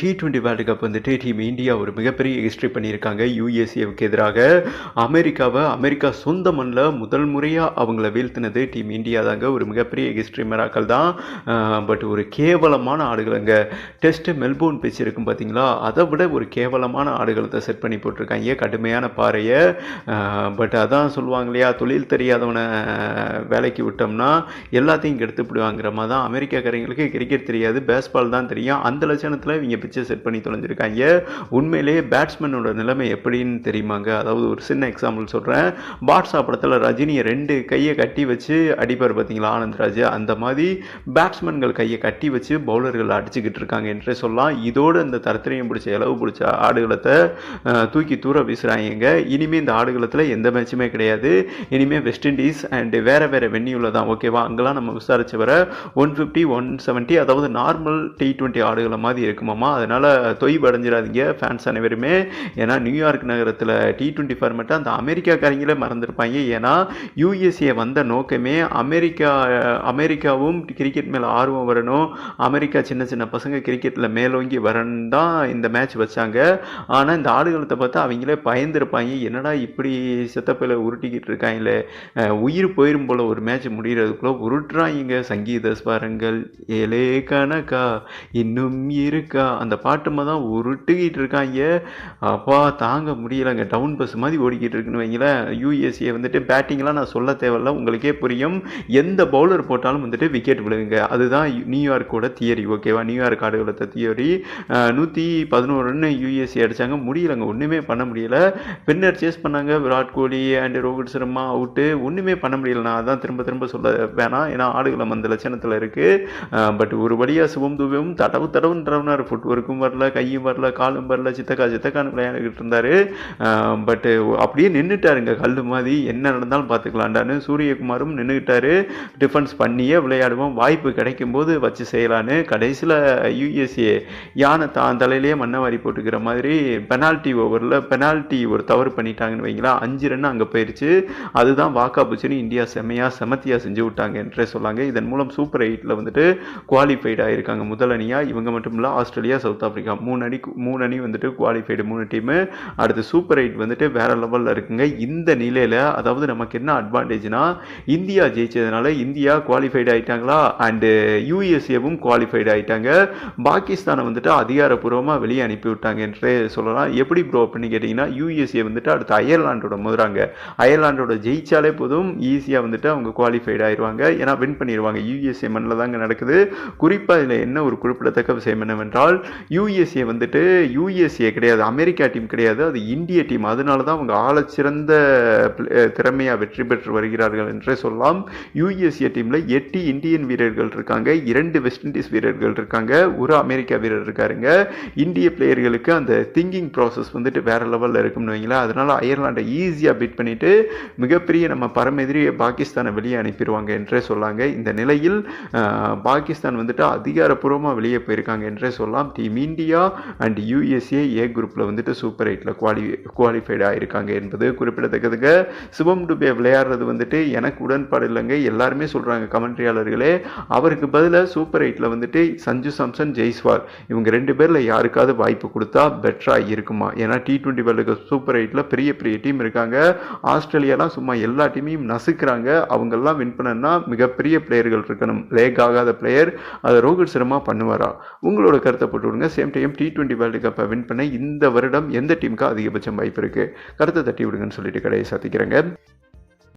D twenty world cup வந்துட்டு team India ஒரு மிகப்பெரிய ஹிஸ்ட்ரி பண்ணியிருக்காங்க. யூஎஸ்ஏவுக்கு எதிராக அமெரிக்காவை அமெரிக்கா சொந்த மண்ணில் முதல் முறையாக அவங்கள வீழ்த்தினது டீம் இந்தியா தாங்க. ஒரு மிகப்பெரிய ஹிஸ்ட்ரி மெராக்கள் தான். பட் ஒரு கேவலமான ஆடுகளங்க. டெஸ்ட் மெல்போர்ன் பிச் இருக்கும் பார்த்தீங்களா? அதை விட ஒரு கேவலமான ஆடுகளத்தை செட் பண்ணி போட்டிருக்காங்க. கடுமையான பாறையை. பட் அதான் சொல்லுவாங்க இல்லையா? தொழில் தெரியாதவனை வேலைக்கு விட்டோம்னா எல்லாத்தையும் கெடுத்து விடுவாங்கிற மாதிரி தான். அமெரிக்காக்காரங்களுக்கு கிரிக்கெட் தெரியாது. பேஸ்பால் தான் தெரியும். அந்த லட்சணத்தில் இவங்க பிச்சை செட் பண்ணி தொலைஞ்சிருக்காங்க. உண்மையிலேயே பேட்ஸ்மேனோட நிலைமை எப்படின்னு தெரியுமாங்க? அதாவது ஒரு சின்ன எக்ஸாம்பிள் சொல்கிறேன் பாட்ஷா படத்தில் ரஜினியை ரெண்டு கையை கட்டி வச்சு அடிப்பார் பார்த்தீங்களா ஆனந்த்ராஜ் அந்த மாதிரி பேட்ஸ்மேன்கள் கையை கட்டி வச்சு பவுலர்கள் அடிச்சுக்கிட்டு இருக்காங்க என்றே சொல்லலாம். இதோடு இந்த தரத்திரையும் பிடிச்ச இலவு பிடிச்ச ஆடுகளத்தை தூக்கி தூர வீசுகிறாங்க இனிமேல் இந்த ஆடுகளத்தில் எந்த மேட்சுமே கிடையாது. இனிமேல் வெஸ்ட் இண்டீஸ் அண்டு வேறு வேறு வென்யூவில் தான் ஓகேவா அங்கெல்லாம் நம்ம விசாரிச்சு வர ஒன் ஃபிஃப்டி ஒன் செவன்ட்டி அதாவது நார்மல் டி டுவெண்ட்டி ஆடுகளை மாதிரி இருக்குமாமா அதனால் தொய்வு அடைஞ்சிடாதீங்க ஃபேன்ஸ் அனைவருமே. ஏன்னா நியூயார்க் நகரத்தில் டி ட்வெண்ட்டி ஃபார்மெட்டை அந்த அமெரிக்காக்காரங்களே மறந்துருப்பாங்க. ஏன்னா யூஎஸ்ஏ வந்த நோக்கமே அமெரிக்கா அமெரிக்காவும் கிரிக்கெட் மேலே ஆர்வம் வரணும். அமெரிக்கா சின்ன சின்ன பசங்க கிரிக்கெட்டில் மேலோங்கி வரணும் தான் இந்த மேட்ச் வச்சாங்க. ஆனால் இந்த ஆடுகளத்தை பார்த்தா அவங்களே பயந்துருப்பாங்க. என்னடா இப்படி செத்தப்பையில் உருட்டிக்கிட்டு இருக்காங்களே. உயிர் போயிரும் போல் ஒரு மேட்ச் முடிகிறதுக்குள்ளே உருட்டுறாங்க சங்கீத ஸ்வரங்கள். ஏலே கணக்கா இன்னும் இருக்கா? அந்த பாட்டுமா தான் உருட்டுக்கிட்டு இருக்காங்க. அப்பா தாங்க முடியலைங்க. டவுன் பஸ் மாதிரி ஓடிக்கிட்டு இருக்குன்னு வைங்களேன். யூஎஸ்ஏ வந்துட்டு பேட்டிங்லாம் நான் சொல்ல தேவையில்ல. உங்களுக்கே புரியும். எந்த பவுலர் போட்டாலும் வந்துட்டு விக்கெட் விழுகுங்க. அதுதான் நியூயார்க்கோட தியரி ஓகேவா நியூயார்க் ஆடுகளத்த தியரி நூற்றி பதினோரு ரன் யூஎஸ்ஏ அடித்தாங்க முடியலைங்க. ஒன்றுமே பண்ண முடியல. பின்னர் சேஸ் பண்ணாங்க. விராட் கோலி அண்ட் ரோஹித் சர்மா அவுட்டு ஒன்றுமே பண்ண முடியல. நான் அதான் திரும்ப திரும்ப சொல்ல வேணாம். ஏன்னா ஆடுகளம் அந்த லட்சணத்தில் இருக்குது பட் ஒரு வழியாக சிவம் துபேவும் தடவு தடவுன்னு தடவுனார் ஃபுட் இவருக்கும் வரல கையும் வரல காலும் வரல சித்தக்கா சித்தக்கான்னு விளையாண்டுக்கிட்டு இருந்தார். பட்டு அப்படியே நின்றுட்டாருங்க கல் மாதிரி. என்ன நடந்தாலும் பார்த்துக்கலாண்டான்னு சூரியகுமாரும் நின்றுக்கிட்டாரு டிஃபென்ஸ் பண்ணியே விளையாடுவோம் வாய்ப்பு கிடைக்கும் போது வச்சு செய்யலான்னு. கடைசியில் யூஎஸ்ஏ யானை தான் தலையிலேயே மண்ணை வாரி போட்டுக்கிற மாதிரி பெனால்ட்டி ஓவரில் பெனால்ட்டி ஒரு தவறு பண்ணிட்டாங்கன்னு வைங்களா அஞ்சு ரன் அங்கே போயிருச்சு. அதுதான் வாக்கா புச்சுன்னு இந்தியா செம்மையாக செமத்தியாக செஞ்சு விட்டாங்க என்றே சொல்லாங்க. இதன் மூலம் சூப்பர் எயிட்டில் வந்துட்டு குவாலிஃபைட் ஆகிருக்காங்க முதல் அணியாக இவங்க மட்டும் இல்லை ஆஸ்திரேலியா சவுத் ஆஃப்ரிக்கா மூணு அணி மூணு அணி வந்துட்டு குவாலிஃபைடு மூணு டீமு அடுத்து சூப்பர் எயிட் வந்துட்டு வேற லெவலில் இருக்குங்க. இந்த நிலையில் அதாவது நமக்கு என்ன அட்வான்டேஜ்னா இந்தியா ஜெயிச்சதுனால இந்தியா குவாலிஃபைடு ஆயிட்டாங்களா? அண்டு யூஎஸ்ஏவும் குவாலிஃபைடு ஆயிட்டாங்க. பாகிஸ்தானை வந்துட்டு அதிகாரப்பூர்வமாக வெளியே அனுப்பி விட்டாங்க என்றே சொல்லலாம். எப்படி ப்ரோ அப்படின்னு கேட்டிங்கன்னா யூஎஸ்ஏ வந்துட்டு அடுத்து அயர்லாண்டோட மோதுறாங்க அயர்லாண்டோட ஜெயிச்சாலே போதும் ஈஸியாக வந்துட்டு அவங்க குவாலிஃபைடு ஆயிடுவாங்க ஏன்னா வின் பண்ணிடுவாங்க யூஎஸ்ஏ மண்ணில் தாங்க நடக்குது. குறிப்பாக இதில் என்ன ஒரு குறிப்பிடத்தக்க விஷயம் என்னவென்றால் யூஎஸ்ஏ வந்துட்டு யூஎஸ்ஏ கிடையாது அமெரிக்கா டீம் கிடையாது அது இந்திய டீம் அதனால தான் அவங்க ஆழச்சிறந்த திறமையாக வெற்றி பெற்று வருகிறார்கள் என்றே சொல்லலாம். யூஎஸ்ஏ டீமில் எட்டு இந்தியன் வீரர்கள் இருக்காங்க இரண்டு வெஸ்ட் இண்டீஸ் வீரர்கள் இருக்காங்க ஒரு அமெரிக்கா வீரர் இருக்காருங்க. இந்திய பிளேயர்களுக்கு அந்த திங்கிங் ப்ராசஸ் வந்துட்டு வேறு லெவலில் இருக்கும்னு வைங்களேன். அதனால் அயர்லாண்டை ஈஸியாக பீட் பண்ணிட்டு மிகப்பெரிய நம்ம பரமெதிரி பாகிஸ்தானை வெளியே அனுப்பிடுவாங்க என்றே சொல்லாங்க. இந்த நிலையில் பாகிஸ்தான் வந்துட்டு அதிகாரப்பூர்வமாக வெளியே போயிருக்காங்க என்றே சொல்லலாம். Team India and USA A குரூப்பில் வந்துட்டு சூப்பர் எயிட்டில் குவாலி குவாலிஃபைடு ஆகியிருக்காங்க என்பது குறிப்பிடத்தக்கதுங்க. சிவம் டுபே விளையாடுறது வந்துட்டு எனக்கு உடன்பாடு இல்லைங்க. எல்லாருமே சொல்கிறாங்க கமெண்ட்ரியாளர்களே. அவருக்கு பதிலாக சூப்பர் எயிட்டில் வந்துட்டு சஞ்சு சாம்சன் ஜெய்ஸ்வால் இவங்க ரெண்டு பேரில் யாருக்காவது வாய்ப்பு கொடுத்தா பெட்டராக இருக்குமா? ஏன்னா டி டுவெண்ட்டி வேர்ல்டு சூப்பர் எயிட்டில் பெரிய பெரிய டீம் இருக்காங்க. ஆஸ்திரேலியாலாம் சும்மா எல்லா டீமையும் நசுக்கிறாங்க. அவங்கெல்லாம் வின் பண்ணணும்னா மிகப்பெரிய பிளேயர்கள் இருக்கணும். லேக் ஆகாத பிளேயர் அதை ரோஹித் சர்மா பண்ணுவாரா? உங்களோட கருத்தை போட்டு விடுங்க same time T twenty world கப்பை வின் பண்ண இந்த வருடம் எந்த டீமுக்கு அதிகபட்சம் வாய்ப்பு இருக்குது கருத்தை தட்டி விடுங்கன்னு சொல்லிட்டு கடையை சாத்திக்கிறேங்க.